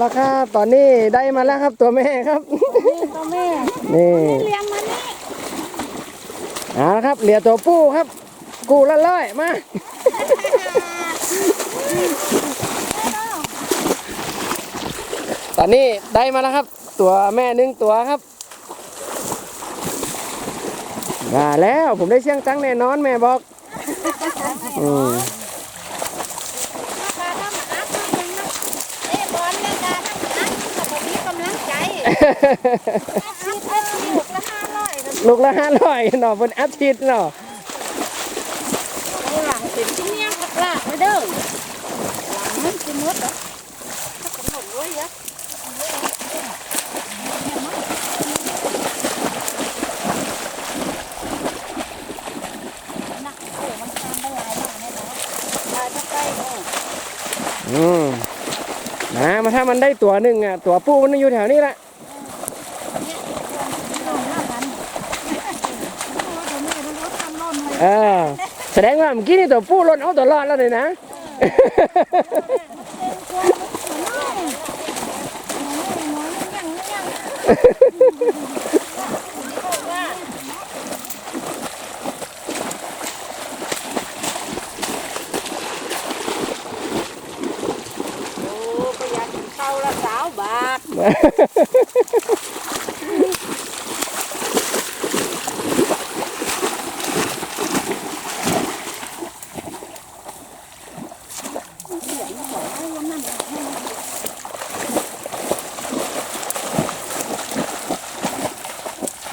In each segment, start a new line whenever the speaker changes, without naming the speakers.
แล้วครับ ตอนนี้ได้มาแล้วครับตัวแม่ครับ
นี่ตัวแม่
นี่
เลี้ยงมานี่
เอาละครับเหลือตัวผู้ครับ กูละร้อยมาตอนนี้ได้มาแล้วครับ ตัวแม่หนึ่งตัวครับมาแล้วผมได้เชียงจังแน่นอนแม่บอกอืม
ราคาถ้ามาอัพนิดนึงนะเอ๊ะบอลราคาถ้ามาอัพกับผมมีกำลังใจ อาชีพอาชีพละห้าร้อยนะ
ลูกละห้าร้อยหน่อบนอาทิตย์เนาะ
เอหลังเป็นที่เนี้ยผักลาดไปเด้อหลังมันจะมดเหรอถ้ากำหนดไว้ยะนักโอ้มันทำได้หลายยะ
อืมนะมาถ้ามันได้ตัวหนึ่งอะ ตัวผู้มันอยู่แถวนี้แหละ
ต้องห้าพันตัวนี้มันรถทำร่ อ
แสดงว่าเมื่อกี้นี่ตัวผู้ล้นเอาตัวรอดแล้วเลยนะ
โอ้ก็อยากกินข้าละสาวบาท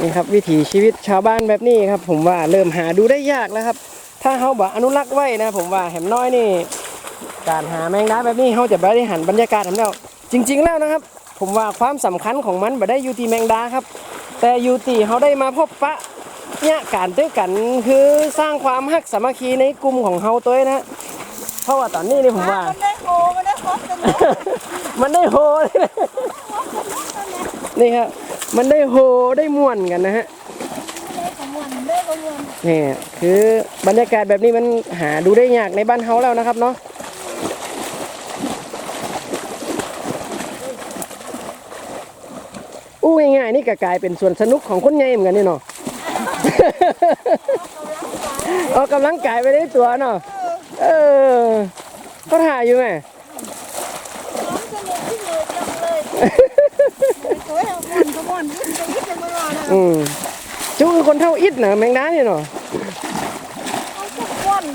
นี่ครับวิถีชีวิตชาวบ้านแบบนี้ครับ ผมว่าเริ่มหาดูได้ยากแล้วครับ ถ้าเขาบอกอนุรักษ์ไว้นะ ผมว่าแหมน้อยนี่ การหาแมงดาแบบนี้เขาจะบริหารบรรยากาศทำแล้วจริง ๆ แล้วนะครับ ผมว่าความสำคัญของมันบ่ได้อยู่ที่แมงดาครับ แต่อยู่ที่เขาได้มาพบปะเนี่ยการเจอกันคือสร้างความฮักสามัคคีในกลุ่มของเขาตัวเองนะเพราะว่าตอนนี้นี่ผมว่า
มันได้โหมันได้ครบกันเลย
มันได้โฮเลยนะนี่ครับ มันได้โฮได้ม่วนกันนะฮะ
ได้กระมวลได้กระมวล
นี่คือบรรยากาศแบบนี้มันหาดูได้ยากในบ้านเฮาแล้วนะครับเนาะอู้ง่ายๆนี่ก็กลายเป็นส่วนสนุกของคนใหญ่เหมือนกันนี่เนาะออกกำลังกายไปได้ตัวเนาะเออก็ถ่ายอยู่ไหม
น้องจะเลี้ยงที่เลยจังเลยสวยเอามวนกระมวลยิ่งจะยิ่งจะมาร อื
มจูคือคนเท่าอิดนะแมงดาเนี่ยเนาะ
เอาทุกวัน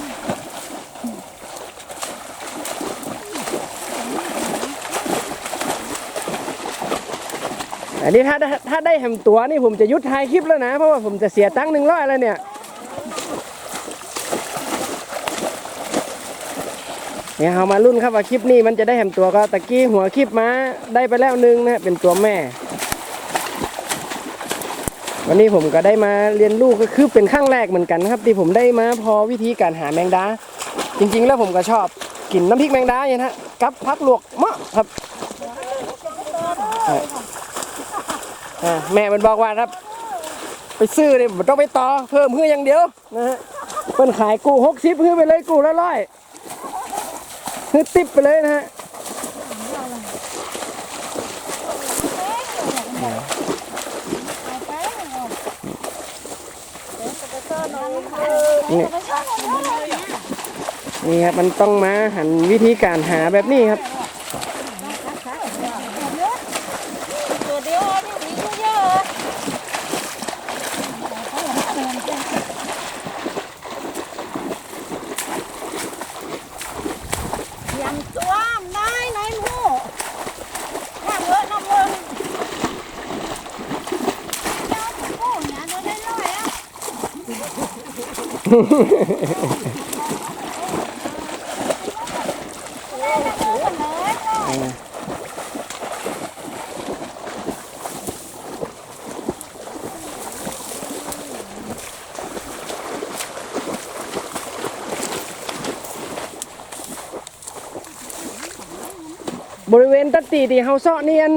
อันนี้ถ้าถ้าได้แฮมตัวนี่ผมจะยุดท้ายคลิปแล้วนะ เพราะว่าผมจะเสียตังค์หนึ่งร้อยแล้วเนี่ยเนี่ยเอามารุ่นครับว่าคลิปนี้มันจะได้แฮมตัวก็ตะกี้หัวคลิปมาได้ไปแล้วหนึ่งนะเป็นตัวแม่ วันนี้ผมก็ได้มาเรียนรู้ก็คือเป็นครั้งแรกเหมือนกันครับ ที่ผมได้มาพอวิธีการหาแมงดา จริง ๆ แล้วผมก็ชอบกินน้ำพริกแมงดาอย่างนี้นะกับพักลวกมะครับอ่าแม่มันบอกว่าครับ ไปซื้อเนี่ยต้องไปต่อเพิ่มเพื่ออย่างเดียวนะฮะเพิ่นขายกูหกสิบเพื่อไปเลยกูละร้อยเพื่อติบไปเลยนะฮะ นี่นี่ครับมันต้องมาหันวิธีการหาแบบนี้ครับ
ตัวเดียวนี่มีเยอะยำตัวมได้น้อยหมูน้ำเยอะน้ำเยอะเจ้าหมูเนี่ยเราได้ร้อยอะได้น้ำหมูกันเลยร้อย
บริเวณตัดตีที่เฮาเซาะนี่อัน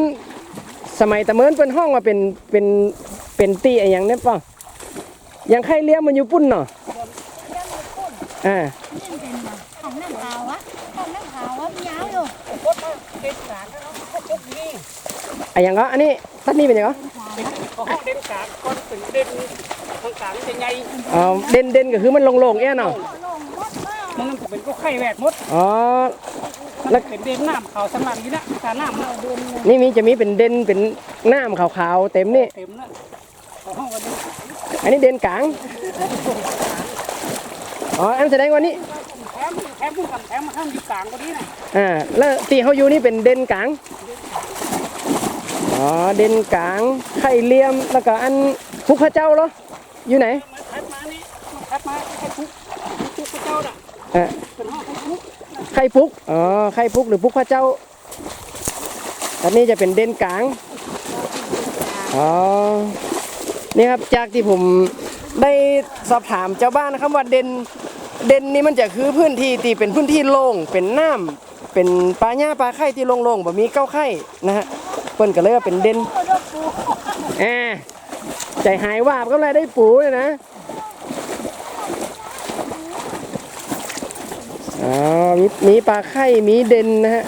สมัยตะเมินเป็นห้องว่าเป็นเป็นเป็นตีอะไรอย่างเนี้ยป่ะยังใครเลี้ยงมันอยู่ปุ่นเนาะ อ่า
ของนั่งขาววะของนั่งขาววะยาวอยู่
ไอ้หยังก็อันนี้ตัดนี่เป็นหยังก็
เป็นก็ห้องเด่นกลางก้อนเป็นเด่นทางกลางเป็นไง
อ๋อเด่นเด่นก็คือมันโล่งๆเอี้ยเนาะ
มันนั่นก็เป็นก็ไข่แหวดมด
อ๋อ
มันเป็นเด่นน้ำขาวสำนักนี้นะการน้ำเราเดิน
นี่มีจะมีเป็นเด่นเป็นน้ำขาวๆเต็มนี่
เต็มนะก็ห้องก็เด่น
อันนี้เด่นกลาง อ๋ออันแสดงว่านี่
แถมแถมพุ่งกับแถมมาข้างอยู่กลางก็ดีนะ
อ่าแล้วที่เขาอยู่นี่เป็นเด่นกลางอ๋อเด่นกลางไข่เลี่ยมแล้วก็อันพุกพระเจ้าเหรออยู่ไหน
มาทัดมานี่มาทัดมาไข่พุกพุกพระเจ้าน่ะ
อ่า
เป็นห้องไข่พุก
ไข่พุกอ๋อไข่พุกหรือพุกพระเจ้าอันนี้จะเป็นเด่นกลางอ๋อนี่ครับจากที่ผม ได้สอบถามเจ้าบ้านนะครับว่าเด่นเด่นนี่มันจะคือพื้นที่ที่เป็นพื้นที่โล่งเป็นน้ำเป็นปลาหญ้าปลาไข่ที่โล่งๆแบบมีเก้าไข่นะฮะเปิ้นก็เลยว่าเป็นเด่นแอาใจหายวาบก็เลยได้ปูเลยนะอ๋อมีมีปลาไข่มีเด่นนะฮะ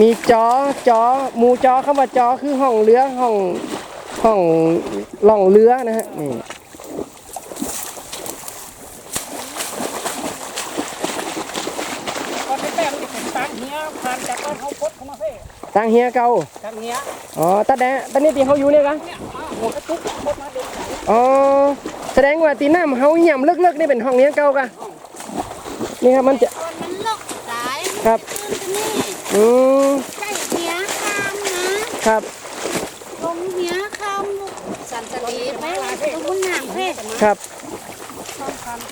มีจอจอหมูจอคำว่าจอคือห้องเรือห้องห้องล่องเรือนะฮะนี่
ก้อนแต้มนี่เป็ นตังเฮียผ่านจากก้อนเขาพดเข้ามาเพ่
ตังเฮียเก่า
ตังเฮีย
อ๋อตาแดงตอนนี้ที่เขาอยู่เนี่ยกัน
เนี่ยมาหัวกระตุกพดมาเด่นกลาง
อ๋อแสดงว่าตีน้ำเฮาย่ำเลิกๆนี่เป็นห้องเนี้ยเก่ากะนี่ครับมันจะ
คนมันลกสาย
ครับ
ตื่นที่นี่
อืม
ใกล้เหียคามนะครับลงเหียคามลูกสันตลีไปตรงบนหนังเพศ
ครับ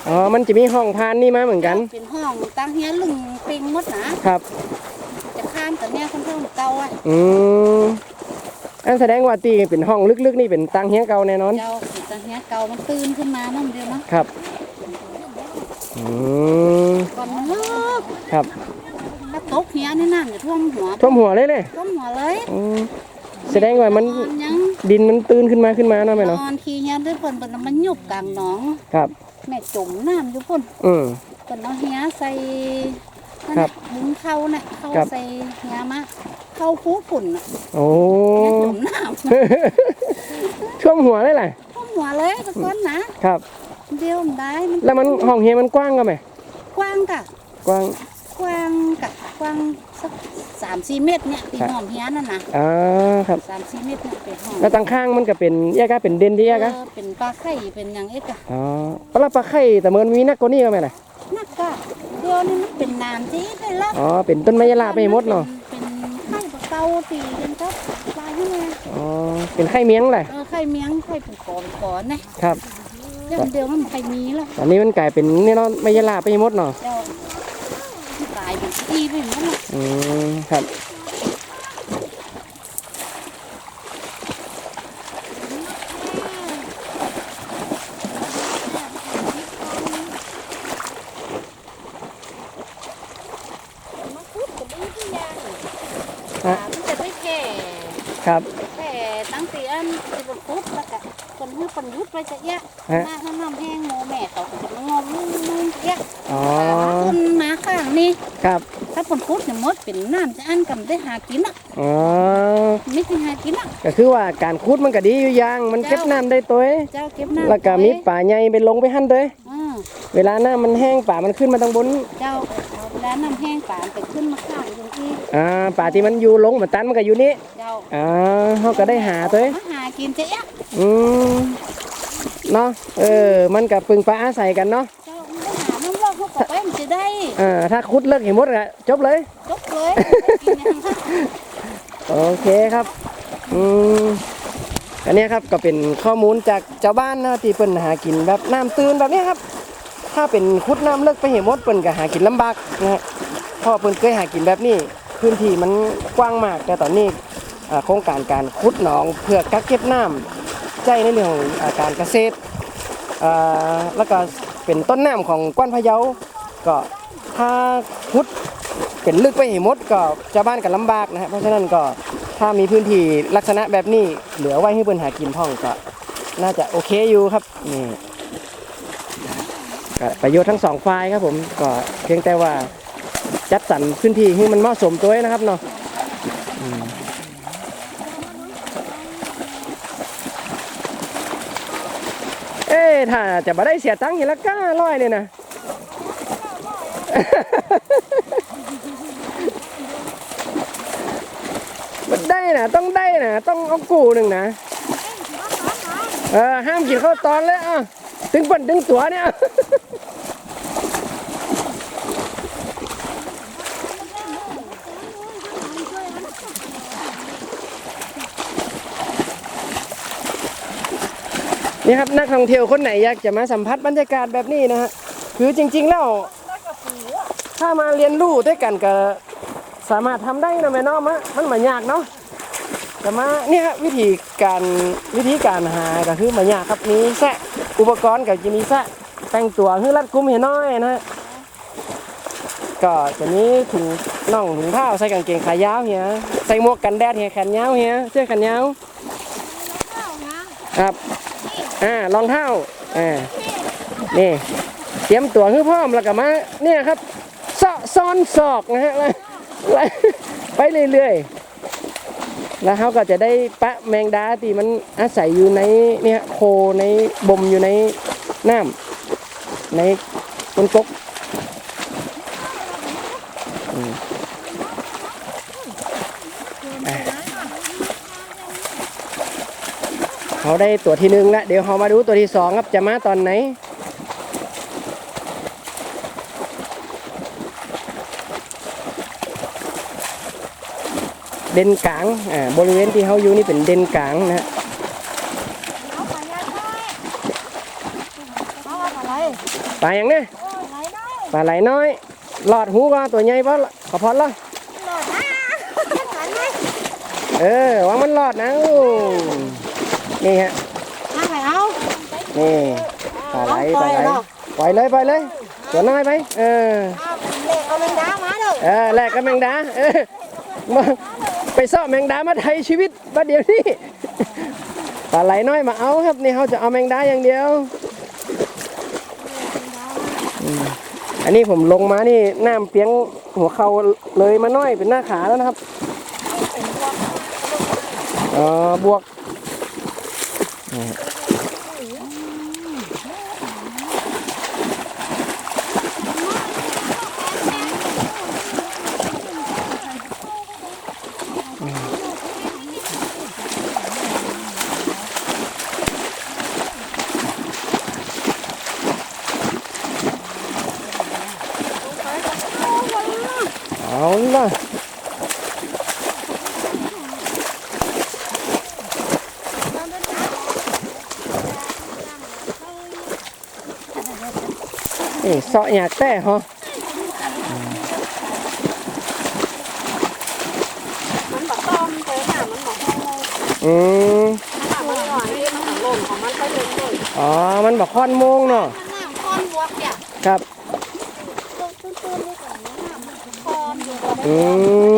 อ๋อมันจะมีห้องพานนี่มาเหมือนกัน
เป็นห้ องตั้งเฮียลึงปิงหมดนะครับ จะข้ามแต่เนี่ยคนเท่าเก่าอะ
อืมอันแสดงว่าตีเป็นห้องลึกๆ นี่เป็นตังเฮียเก่าแน่นอน
เจ้าตั้งเฮียเก่ามันตื่นขึ้นมานั่นเดียวเนาะ
ครับ อืม
ก่อนมันเลิก
ครับ
ถ้าตกเฮียนี่น้ำจะท่วมหัว
ท่วมหัวเลยเลย
ท่วมหัวเลย
อืมแสดงว่ามัน
นอนยัง
ดินมันตื้นขึ้นมาขึ้นมาเนาะไหม
น
เนาะ
อนขี้เฮียด้วยเพิ่นเพิ่นเอามันยุบกลางหนอง
ครับ
แม่จมน้ำอยู่พุ่น
อืม
เพิ่นเอาเฮียใส่นั่น
ครั
น่ะ
บ
บุ้งเข้าน่ะเข้า
ครับ
ใส่เฮียมาเข้าฟูฝุ่นน่ะ
โอ้
เฮียจมน้ำ
ท่วมหัวเลยแหละ
ท่วมหัวเลยทุกคนนะครับ เดียวมันได้มัน
แล้วมันห้องเฮียมันกว้างก็ไหม
กว้างกะ
กว้าง
กว้างกะกว้างสักสามสี่เมตรเนี่ยตี
ครับ
หอมเฮียนั่นน่ะ
อ่าครับ
สามสี่เมตรเนี่ยเป็นหอม
แล้วตั้งข้างมันก็เป็นแยกก็เป็นเด่นที่แยกก็
เออเป็นปลาไข่เป็นอย่างเอ็กอะ
อ๋อปลาปลาไข่แต่เมินมีนักกว่านี้ก็ไหมล่ะ
นักกะเดียวนี่มันเป็นน้ำจีดเลยละ
อ๋อ เป็นต้นไม้ยะลาไปหมดเนาะ
เป็นไข่ปลาเก่าตีเป็นครับปลาที่ไง
อ๋อ เป็นไข่เมียงแหละ
เออไข่เมียงไข่เป็นกอนก่อนนะครับเดี๋ยวเดียวมันไข่มีแล้ว
ตอนนี้มันกลายเป็นนี่เนาะไม้ยะลาไปหมดเนาะ
เดี๋ยวตายเป็นที่ไปหมดละ
อืมครับ
มาคุดกับมือที่ยาง
ฮะ
มันจะได้แค่
ครับ
แค่ตั้งแต่อันที่บนคุดแล้วก็คน ให้คนยุดไปจะแยะ
ฮะ
หน้าข้างน้ำแห้งโมแม่เขาก็จะมางอมนุ่งๆแยะ
อ๋อ
คนมาข้างนี่
ครับ
ถ้าผลคุดเนี่ยมดเป็นน้ำจะอันกำได้หากินอะ
อ๋อ
ไม่ได้หากินอะ
ก็คือว่าการคุดมันก็ดีอยู่อย่างมันเก็บน้ำได้ตัวเอง
เจ้าเก็บน้ำ
แล้วก็มีป่าใหญ่ไปลงไปหั่นตัวเอง
อ่า
เวลาน้ำมันแห้งป่ามันขึ้นมาทางบน
เจ้าเอาแล้วน้ำแห้งป่านไปขึ้นมาข้างตรงที่
อ่าป่าที่มันอยู่ลงเหมือนตันมันก็อยู่นี่
เจ้า
อ่าเขาก็ได้หาตัวเอง
มาหากินจะแยะ
อืม เนาะเออ มันกับปึงปลาอาศัยกันเนาะ
เจ้ามันได้หาน้ำรอกเขาก็ไปมันจะได้
อ่าถ้าคุดเลิกเห็นหมดอะจบเลย
จบเลยกินอย่างนั้น
โอเคครับอืมอันเนี้ยครับก็เป็นข้อมูลจากเจ้าบ้านนะที่เปิ่นหากินแบบน้ำตื้นแบบเนี้ยครับ ถ้าเป็นคุดน้ำเลิกไปเห็นหมดเปิ่นก็หากินลำบากนะฮะเพราะว่าเปิ่นเคยหากินแบบนี้พื้นที่มันกว้างมากแต่ตอนนี้อ่าโครงการการขุดหนองเพื่อกักเก็บน้ำ ใจในเรื่องของอ่าการเกษตรอ่าแล้วก็เป็นต้นน้ำของกว้านพะเยา ก็ถ้าขุดเป็นลึกไปเห็นมดก็ชาวบ้านก็ลำบากนะฮะเพราะฉะนั้นก็ถ้ามีพื้นที่ลักษณะแบบนี้เหลือไว้ให้เพิ่นหากินพ่องก็น่าจะโอเคอยู่ครับนี่ประโยชน์ทั้งสองฝ่ายครับผมก็เพียงแต่ว่าจัดสรรพื้นที่ให้มันเหมาะสมตัวนะครับเนาะอืม เอ๊ะ ถ้าจะมาได้เสียตังค์เห็นละก้าร้อยเนี่ยนะ มันได้นะต้องได้นะต้องเอากูหนึ่งนะ เออห้ามกินข้าวตอนเลยอะถึงปั่นถึงตัวเนี่ย นี่ครับนักท่องเที่ยวคนไหนอยากจะมาสัมผัสบรรยากาศแบบนี้นะฮะคือจริง ๆ แล้ว ถ้ามาเรียนรู้ด้วยกันก็สามารถทำได้นะแม่น้องมะมันไม่ยากเนาะแต่มาเนี่ยครับวิธีการวิธีการหาก็คือไม่ยากครับมีแซะอุปกรณ์ก็จะมีแซะแต่งตัวคือรัดกุมเห็นน้อยนะฮะก็จะมีถุงน่องถุงเท้าใส่กางเกงขายาวเฮียใส่หมวกกันแดดเฮียแขนยาวเฮียเสื้อแขนยาวครับ อ่ารองเท้าอ่านี่เตรียมตัวคือพร้อมแล้วก็มาเนี่ยครับซอซ้อนศอกนะฮะแล้วไปเรื่อยๆแล้วเขาก็จะได้ปะแมงดาที่มันอาศัยอยู่ในเนี่ยโคในบ่มอยู่ในน้ำในต้นกกอืมอะ เขาได้ตัวที่หนึ่งแล้วเดี๋ยวเขามาดูตัวที่สองครับจะมาตอนไหนเด่นกลางอ่าบริเวณที่เขาอยู่นี่เป็นเด่นกลางนะฮะ
เอาไปยังไงเอาอะไร
ปลาอย่างเนี้ย
โอ้ยไหนได้
ปลาไหลน้อย หลอดหูก็ตัวใหญ่ปะขอพอดละ
หลอดนะหันไหม
เออวางมันหลอดนะอู้ นี่ฮะ
มาไปเอา
นี่ปลาไหลปลาไหลปล่อยเลยปล่อยเลยตัวน้อยไปเออ
เอาเล็กเอาแมงดามาเลย
เออแลกกับแมงดาเออมาไปซ่อแมงดามาไทยชีวิตประเดี๋ยวนี้ปลาไหลน้อยมาเอาครับนี่เขาจะเอาแมงดาอย่างเดียวอืมอันนี้ผมลงมานี่น้ำเปียงหัวเข่าเลยมาน้อยเป็นหน้าขาแล้วนะครับอ๋อบวก นี่เอา นี่เสาะอยากแต่ฮะ
มันบอกต้มเจอหนามันบอกห้อง
อืม
หนามันหน่อยมันหล่นของมันไปเลยเลย
อ๋อ มันบอกค่อนโมงเนาะ
น้ำค้อนบวกเนี่ย
ครับ
ตื้นๆนี่ก่อนนะน้ำมันค้อนอยู่
อื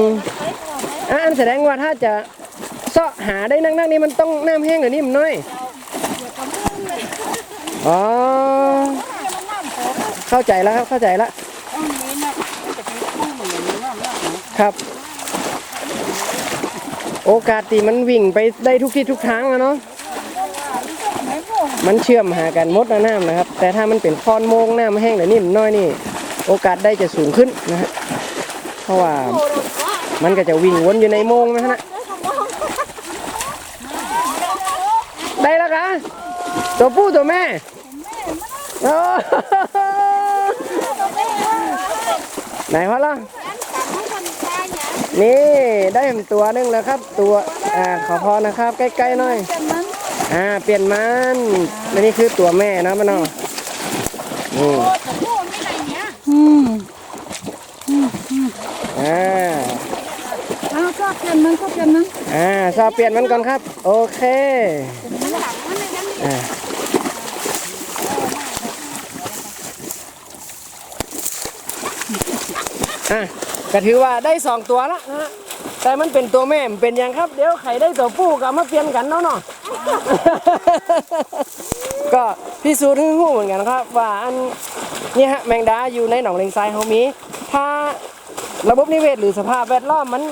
ม
ไปก่อนไหม
อะอันแสดงว่าถ้าจะเสาะหาได้นักๆนี่มันต้องน้ำแห้งหรือนิ่มน้อย
เดี๋ยวก็มึงเลย
อ๋อ
มันน้ำโผล่
เข้าใจแล้วครับเข้าใจแล้ว
ตรงนี้นะจะเป็นคู่เหมือนนี้ว่ามัน
ครับ โอกาสที่มันวิ่งไปได้ทุกที่ทุกทางอะเนาะ
มั
นเชื่อมหากันมดนะน้ำนะครับ แต่ถ้ามันเป็นคอนโมงน้ำแห้งหรือนิ่มน้อยนี่ โอกาสได้จะสูงขึ้นนะฮะเพราะว่ามันก็จะวิ่งวนอยู่ในโมงนะฮะได้แล้วคะตัวผู้ตัวแม่โอ้ ไหนพอละนี่ได้เห็นตัวหนึงแล้วครับ ตัวอ่าขอพอนะครับ ใกล้ๆหน่อยอ่าเปลี่ยนมันและนี่คือตัวแม่นะมันเนาะนี่
อืม
อ่า
เอาก็เปลี่ยนมันก็เปลี่ยนมัน
อ่าซาเปลี่ยนมันก่อนครับ โอเค ก็ถือว่าได้สองตัวละนะฮะแต่มันเป็นตัวแม่มันเป็นยังครับ เดี๋ยวไข่ได้ตัวผู้กับมาเปลี่ยนกันเนาะเนาะ ก็พี่สูจน์ใหู้เหมือนกันครับว่าอันนี่ฮะแมงดาอยู่ในหนองเลงทรายเฮามีถ้าระบบนิเวศหรือสภาพแวดล้อมมัน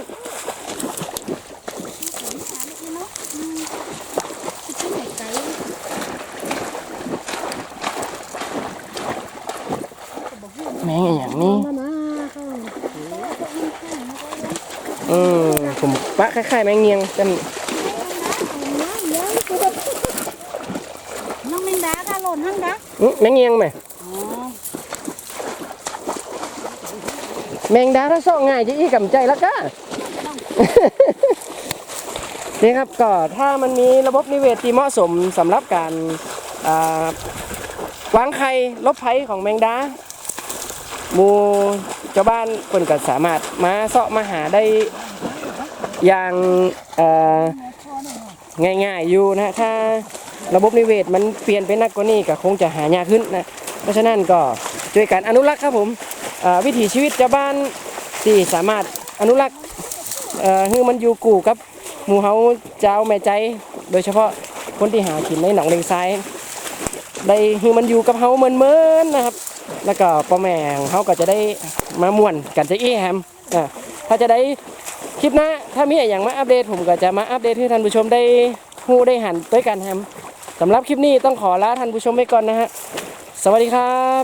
แมงอย่างนี้ อืมผมปะคล้ายๆแมงเงียงกัน
น้องมินดาถ้าหล่นทั้งดัก
อื้อแมงเงียงไหม
อ๋อ
แมงดาถ้าเซาะง่ายจะอีกำใจแล้วก็นี่ครับก็ถ้ามันมีระบบนิเวศที่เหมาะสมสำหรับการอ่าวางไข่ลบภัยของแมงดาหมูเจ้าบ้านเพิ่นก็สามารถมาเสาะมาหาได้ อย่างง่ายๆอยู่นะถ้าระบบนิเวศมันเปลี่ยนไปนักกว่านี้ก็คงจะหายากขึ้นนะเพราะฉะนั้นก็ช่วยกันอนุรักษ์ครับผมวิถีชีวิตเจ้าบ้านที่สามารถอนุรักษ์เอ่อมันอยู่กู่กับหมู่เฮาเจ้าแม่ใจ โดยเฉพาะคนที่หากินในหนองเลงทรายได้คือมันอยู่กับเฮาเหมินๆนะครับ แล้วก็พ่อแม่เขาก็จะได้มาม่วนกันจะอี้แฮมถ้าจะได้ คลิปหน้าถ้ามีอย่างมาอัปเดตผมก็จะมาอัปเดตให้ท่านผู้ชมได้ฮู้ได้หันด้วยกันแฮมสำหรับคลิปนี้ต้องขอลาท่านผู้ชมไปก่อนนะฮะสวัสดีครับ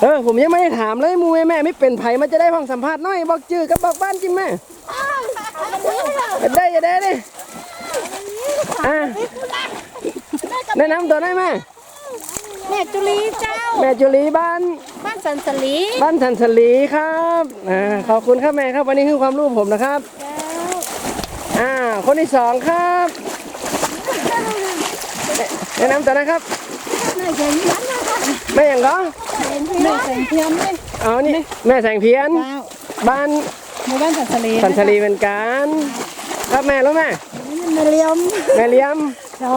เออผมยังไม่ได้ถามเลยมูแม่แม่ไม่เป็นไผมันจะได้ห้องสัมภาษณ์หน้อยบอกจื้อกับบอกบ้านกินแม่ได้จะได้ดิอะแนะนำตัวได้ไหม
แม่จุลีเจ้า
แม่จุลีบ้าน
บ้านสันสลี
บ้านสันสลีครับอ่าขอบคุณครับแม่ครับวันนี้คือความรู้ผมนะครับอ่าคนที่สองครับแนะนำตัวนะครับ
แม่เห็นยันนะคะ
แม่อย่างก็
แม่แสงเทียมเลย
เอานี่แม่แสงเพียน
เจ้า
บ้าน
หมู่บ้านสันสลี
สันสลีเหมือนกันครับแม่แล้วแม่
แม่เลี้ยม
แม่เลี้ยม
เจ้า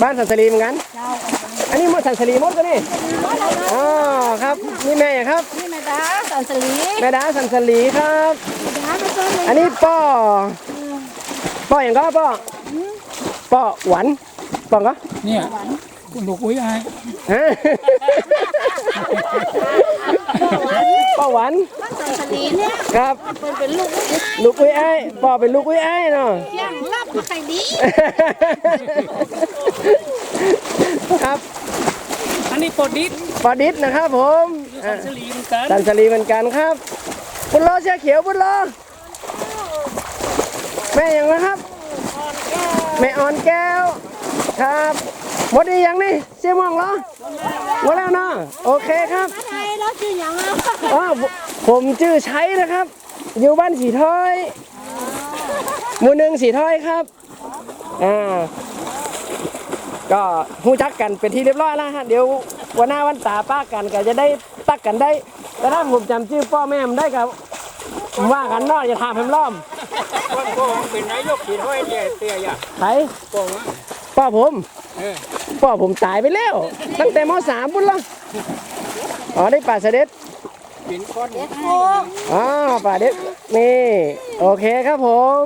บ้านสันสลีเหมือนกัน
เจ้า
อันนี้หมดสันสลีหมดก็นี่อ๋อครับนี่แม่อย่างครับ
นี่แม่ดาสันสลี
แม่ดาสันสลีครับ
ดามาต้นเลย
อันนี้ป้อป้ออย่างก็ป้อป้อหวานป้อก็
เนี่ยคุณลูกอุ้ยไอ้
ฮะ ป้อหวาน
บ้านสันสลีเนี่ย
ครับ
เป็นเป็นลูก
ลูกอุ้ยไอ้ายป้อเป็นลูกอุ้ยไอ้ายเนาะ
เที่ยงรับมาใครดี
ครับ
อันนี้ปอดิษ
ปอดิษนะครับผม
สั
อะ
นสลีเหมือนกัน
สันสลีเหมือนกันครับบุญรอเสื้อเขียวบุญรอแม่อย่างนะครับ แม่อ่อนแก้วครับ หมดอีกอย่างนี่เสียม่วงเหรอหมดแล้วเนาะโอเคครับ
ไทยแล้วชื่อหยังอะ
อ๋อผมผมชื่อใช้นะครับ อยู่บ้านสีถ้อยหมู่หนึ่งสีถ้อยครับอ่าก็หู้จักกันเป็นที่เรียบร้อยแล้วฮะเดี๋ยววันหน้าวันตาป้ากันก็จะได้ตักกันได้ แต่ถ้าผมจำชื่อพ่อแม่ผมได้กับว่ากันเนอกอย่าถามผมล้อม
ว่าโกงเป็นนายกขีดห้อยเตี้ยเตี้ยอย่า
ใคร
โกงอะ
พ่อผม
เออ
พ่อผมตายไปแล้ว ตั้งแต่มสามพุ่นละอ๋อได้ป่าเสด็จ
เป็นคน
โอ้
อ๋อป่าเด็ดนี่โอเคครับผม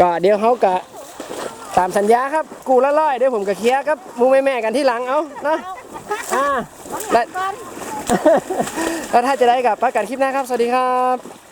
ก็เดี๋ยวเขากะตามสัญญาครับกูละร้อยเดี๋ยวผมก็เคลียร์ครับหมูแม่แม่ๆกันที่หลังเอาเนาะอ่าและแล้วถ้าจะได้กับประกันคลิปหน้าครับ สวัสดีครับ